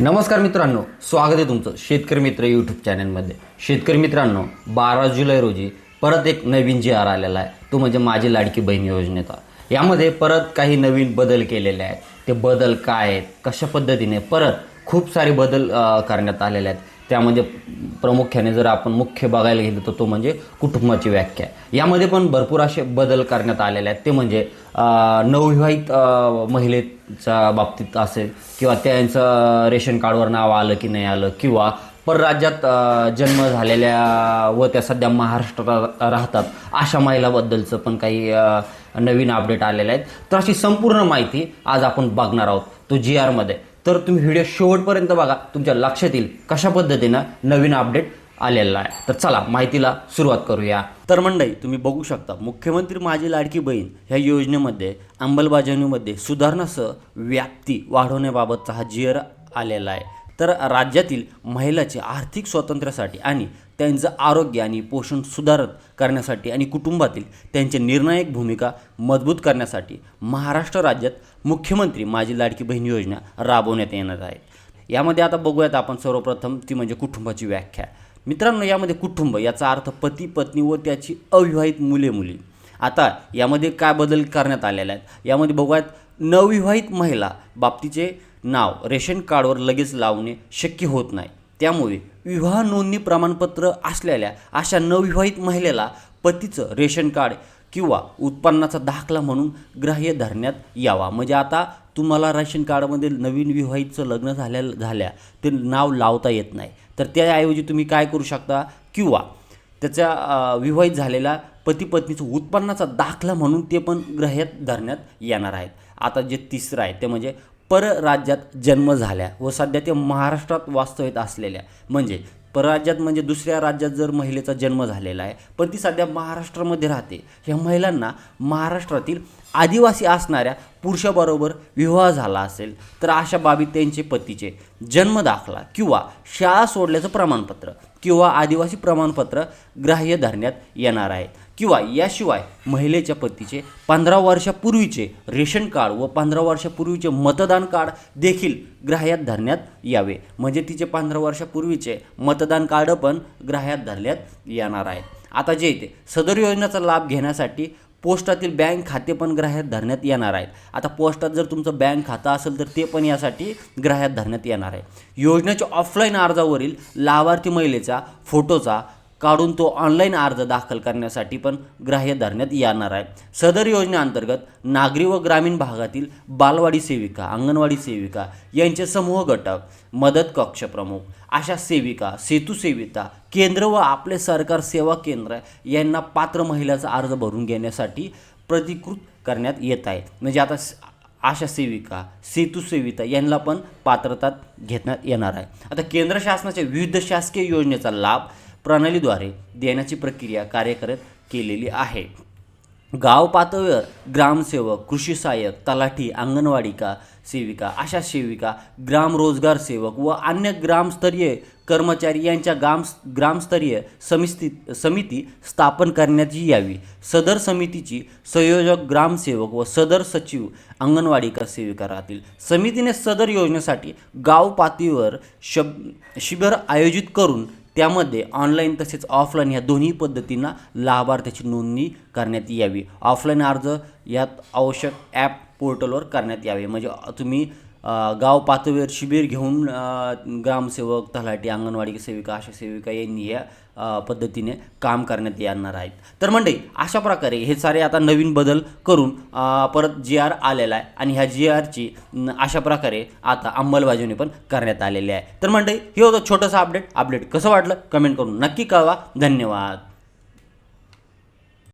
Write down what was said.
नमस्कार मित्रांनो स्वागत आहे तुमचं शेतकरी मित्र यूट्यूब चॅनलमध्ये शेतकरी मित्रांनो बारा जुलै रोजी परत एक नवीन जी आर आलेला आहे. तो म्हणजे माझी लाडकी बहीण योजनेचा. यामध्ये परत काही नवीन बदल केलेले आहेत. ते बदल काय आहेत? कशा पद्धतीने? परत खूप सारे बदल करण्यात आलेले आहेत. त्यामध्ये प्रामुख्याने जर आपण मुख्य बघायला गेलं तर तो म्हणजे कुटुंबाची व्याख्या. यामध्ये पण भरपूर असे बदल करण्यात आलेले आहेत. ते म्हणजे नवविवाहित महिलेच्या बाबतीत असेल किंवा त्यांचं रेशन कार्डवर नाव आलं की नाही आलं किंवा परराज्यात जन्म झालेल्या व त्या सध्या महाराष्ट्रात राहतात अशा महिलाबद्दलचं पण काही नवीन अपडेट आलेले आहेत. तर अशी संपूर्ण माहिती आज आपण बघणार आहोत. तो जी आरमध्ये तर तुम्ही व्हिडिओ शेवटपर्यंत बघा. तुमच्या लक्षात येईल कशा पद्धतीनं नवीन अपडेट आलेला आहे. तर चला माहितीला सुरुवात करूया. तर मंडई तुम्ही बघू शकता मुख्यमंत्री माझी लाडकी बहीण ह्या योजनेमध्ये अंमलबजावणीमध्ये सुधारणासह व्याप्ती वाढवण्याबाबतचा हा जिअर आलेला आहे. तर राज्यातील महिलाचे आर्थिक स्वातंत्र्यासाठी आणि त्यांचं आरोग्य आणि पोषण सुधारत करण्यासाठी आणि कुटुंबातील त्यांची निर्णायक भूमिका मजबूत करण्यासाठी महाराष्ट्र राज्यात मुख्यमंत्री माझी लाडकी बहीण योजना राबवण्यात येणार आहे. यामध्ये आता बघूयात आपण सर्वप्रथम ती म्हणजे कुटुंबाची व्याख्या. मित्रांनो यामध्ये कुटुंब याचा अर्थ पती पत्नी व त्याची अविवाहित मुले मुली. आता यामध्ये काय बदल करण्यात आलेले आहेत? यामध्ये बघूयात नवविवाहित महिला बाबतीचे नाव रेशन कार्डवर लगेच लावणे शक्य होत नाही. त्यामुळे विवाह नोंदणी प्रमाणपत्र असलेल्या अशा नवविवाहित महिलेला पतीचं रेशन कार्ड किंवा उत्पन्नाचा दाखला म्हणून ग्राह्य धरण्यात यावा. म्हणजे आता तुम्हाला रेशन कार्डमध्ये नवीन विवाहितचं लग्न झाल्या झाल्या ते नाव लावता येत नाही. तर त्याऐवजी तुम्ही काय करू शकता? किंवा त्याच्या विवाहित झालेला पती पत्नीचं उत्पन्नाचा दाखला म्हणून ते पण ग्राह्यात धरण्यात येणार आहेत. आता जे तिसरं आहे ते म्हणजे परराज्यात जन्म झाल्या व सध्या ते महाराष्ट्रात वास्तव्यात असलेल्या. म्हणजे परराज्यात म्हणजे दुसऱ्या राज्यात जर महिलेचा जन्म झालेला आहे पण ती सध्या महाराष्ट्रामध्ये राहते. ह्या महिलांना महाराष्ट्रातील आदिवासी असणाऱ्या पुरुषाबरोबर विवाह झाला असेल तर अशा बाबीत त्यांचे पतीचे जन्म दाखला किंवा शाळा सोडल्याचं प्रमाणपत्र किंवा आदिवासी प्रमाणपत्र ग्राह्य धरण्यात येणार आहे. किंवा याशिवाय महिलेच्या पतीचे पंधरा वर्षापूर्वीचे रेशन कार्ड व पंधरा वर्षापूर्वीचे मतदान कार्ड देखील ग्राह्यात धरण्यात यावे. म्हणजे तिचे पंधरा वर्षापूर्वीचे मतदान कार्ड पण ग्राह्यात धरण्यात येणार आहे. आता जे इथे सदर योजनेचा लाभ घेण्यासाठी पोस्टातील बँक खाते पण ग्राह्यात धरण्यात येणार आहेत. आता पोस्टात जर तुमचं बँक खातं असेल तर ते पण यासाठी ग्राह्यात धरण्यात येणार आहे. योजनेच्या ऑफलाईन अर्जावरील लाभार्थी महिलेचा फोटोचा काढून तो ऑनलाईन अर्ज दाखल करण्यासाठी पण ग्राह्य धरण्यात येणार आहे. सदर योजनेअंतर्गत नागरी व ग्रामीण भागातील बालवाडी सेविका अंगणवाडी सेविका यांचे समूह घटक मदत कक्ष प्रमुख अशा सेविका सेतू सेविका केंद्र व आपले सरकार सेवा केंद्र यांना पात्र महिलाचा अर्ज भरून घेण्यासाठी प्रतिकृत करण्यात येत आहे म्हणजे आता आशा सेविका सेतू सेविका यांना पण पात्रतात घेण्यात येणार आहे. आता केंद्र शासनाच्या विविध शासकीय योजनेचा लाभ प्रणालीद्वारे देण्याची प्रक्रिया कार्यरत केलेली आहे. गाव पातळीवर ग्रामसेवक कृषी सहाय्यक तलाठी अंगणवाडिका सेविका अशा सेविका ग्राम रोजगार सेवक व अन्य ग्रामस्तरीय कर्मचारी यांच्या ग्राम ग्रामस्तरीय समिती समिती स्थापन करण्यात यावी. सदर समितीची संयोजक ग्रामसेवक व सदर सचिव अंगणवाडिका सेविका राहतील. समितीने सदर योजनेसाठी गाव पातळीवर शब शिबिर आयोजित करून त्यामध्ये ऑनलाईन तसेच ऑफलाईन या दोन्ही पद्धतींना लाभार्थ्याची नोंदणी करण्यात यावी. ऑफलाईन अर्ज यात आवश्यक ॲप पोर्टलवर करण्यात यावे. म्हणजे तुम्ही गाव पातळीवर शिबिर घेऊन ग्रामसेवक तलाठी अंगणवाडी सेविका आशा सेविका यांनी या पद्धतीने काम करण्यात येणार आहेत. तर म्हणजे अशा प्रकारे हे सारे आता नवीन बदल करून परत जी आर आलेला आहे आणि ह्या जी आरची अशा प्रकारे आता अंमलबजावणी पण करण्यात आलेली आहे. तर म्हणजे हे होतं छोटंसं अपडेट अपडेट कसं वाटलं? कमेंट करून नक्की कळवा. धन्यवाद.